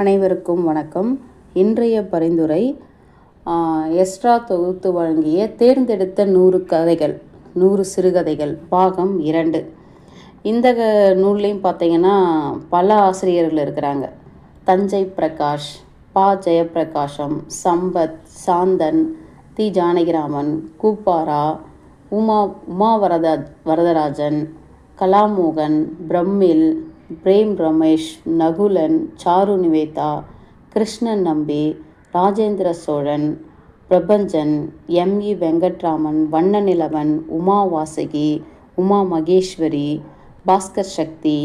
அனைவருக்கும் வணக்கம். இன்றைய பரிந்துரை எஸ்ட்ரா தொகுத்து வழங்கிய தேர்ந்தெடுத்த நூறு கதைகள் நூறு சிறுகதைகள் பாகம் இரண்டு. இந்த நூல்லையும் பார்த்தீங்கன்னா பல ஆசிரியர்கள் இருக்கிறாங்க. தஞ்சை பிரகாஷ் பா. ஜெயப்பிரகாஷம் சம்பத் சாந்தன் தி. ஜானகிராமன் கூப்பாரா உமா உமா வரத Varadarajan Kalamohan பிரம்மில் Prem Ramesh Nagulan Charu Nivedha Krishnan Nambi Rajendra Chozhan Prapanchan M. E. Venkatraman Vannanilavan Uma Vasaki Uma Maheswari Bhaskar Sakthi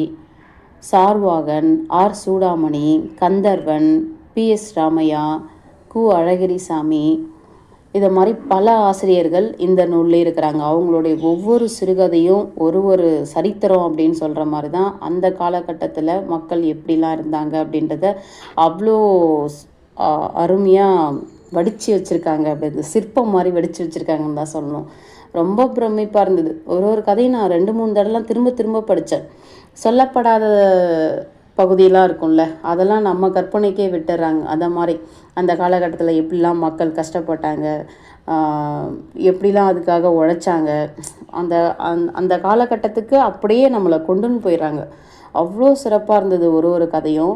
Sarvagan R. Soodamani Kandharvan P. S. Ramaiah கு. அழகிரிசாமி இதை மாதிரி பல ஆசிரியர்கள் இந்த நூலில் இருக்கிறாங்க. அவங்களுடைய ஒவ்வொரு சிறுகதையும் ஒரு ஒரு சரித்திரம் அப்படின்னு சொல்கிற மாதிரி தான் அந்த காலகட்டத்தில் மக்கள் எப்படிலாம் இருந்தாங்க அப்படின்றத அவ்வளோ அருமையாக வடித்து வச்சுருக்காங்க. அப்படி சிற்பம் மாதிரி வடித்து வச்சுருக்காங்கன்னு தான் சொல்லணும். ரொம்ப பிரமிப்பாக இருந்தது. ஒரு ஒரு கதையும் நான் ரெண்டு மூணு தடவைலாம் திரும்ப திரும்ப படித்தேன் சொல்லப்படாத பகுதியெல்லாம் இருக்கும்ல அதெல்லாம் நம்ம கற்பனைக்கே விட்டுறாங்க. அந்த மாதிரி அந்த காலகட்டத்தில் எப்படிலாம் மக்கள் கஷ்டப்பட்டாங்க எப்படிலாம் அதுக்காக உழைச்சாங்க அந்த அந் அந்த காலகட்டத்துக்கு அப்படியே நம்மளை கொண்டுன்னு போயிடுறாங்க. அவ்வளோ சிறப்பாக இருந்தது ஒரு ஒரு கதையும்.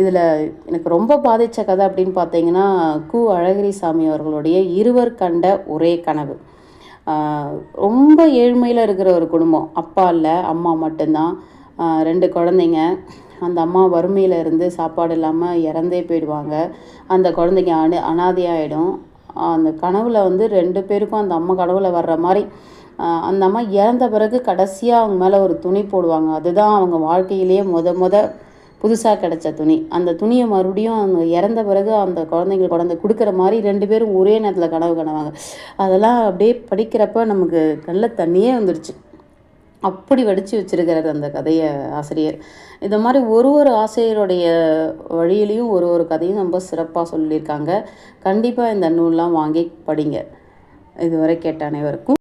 இதில் எனக்கு ரொம்ப பாதித்த கதை அப்படின்னு பார்த்தீங்கன்னா கு. அழகிரி சாமி அவர்களுடைய இருவர் கண்ட ஒரே கனவு. ரொம்ப ஏழ்மையில் இருக்கிற ஒரு குடும்பம். அப்பா இல்லை அம்மா மட்டும்தான். ரெண்டு குழந்தைங்க. அந்த அம்மா வறுமையில் இருந்து சாப்பாடு இல்லாமல் இறந்தே போயிடுவாங்க. அந்த குழந்தைங்க அனு அனாதையாகிடும் அந்த கனவில் வந்து ரெண்டு பேருக்கும் அந்த அம்மா கனவுல வர்ற மாதிரி அந்த அம்மா இறந்த பிறகு கடைசியாக அவங்க மேலே ஒரு துணி போடுவாங்க. அதுதான் அவங்க வாழ்க்கையிலேயே முத முத புதுசாக கிடைச்ச துணி. அந்த துணியை மறுபடியும் அவங்க இறந்த பிறகு அந்த குழந்தைங்களுக்கு குழந்தை கொடுக்குற மாதிரி ரெண்டு பேரும் ஒரே நேரத்தில் கனவு கனவாங்க அதெல்லாம் அப்படியே படிக்கிறப்ப நமக்கு நல்ல தண்ணியே வந்துடுச்சு அப்படி வடித்து வச்சிருக்கிறார் அந்த கதையை ஆசிரியர். இந்த மாதிரி ஒரு ஒரு ஆசிரியருடைய வழியிலையும் ஒரு ஒரு கதையும் ரொம்ப சிறப்பாக சொல்லியிருக்காங்க. கண்டிப்பாக இந்த நூல்லாம் வாங்கி படிங்க. இதுவரை கேட்ட அனைவருக்கும்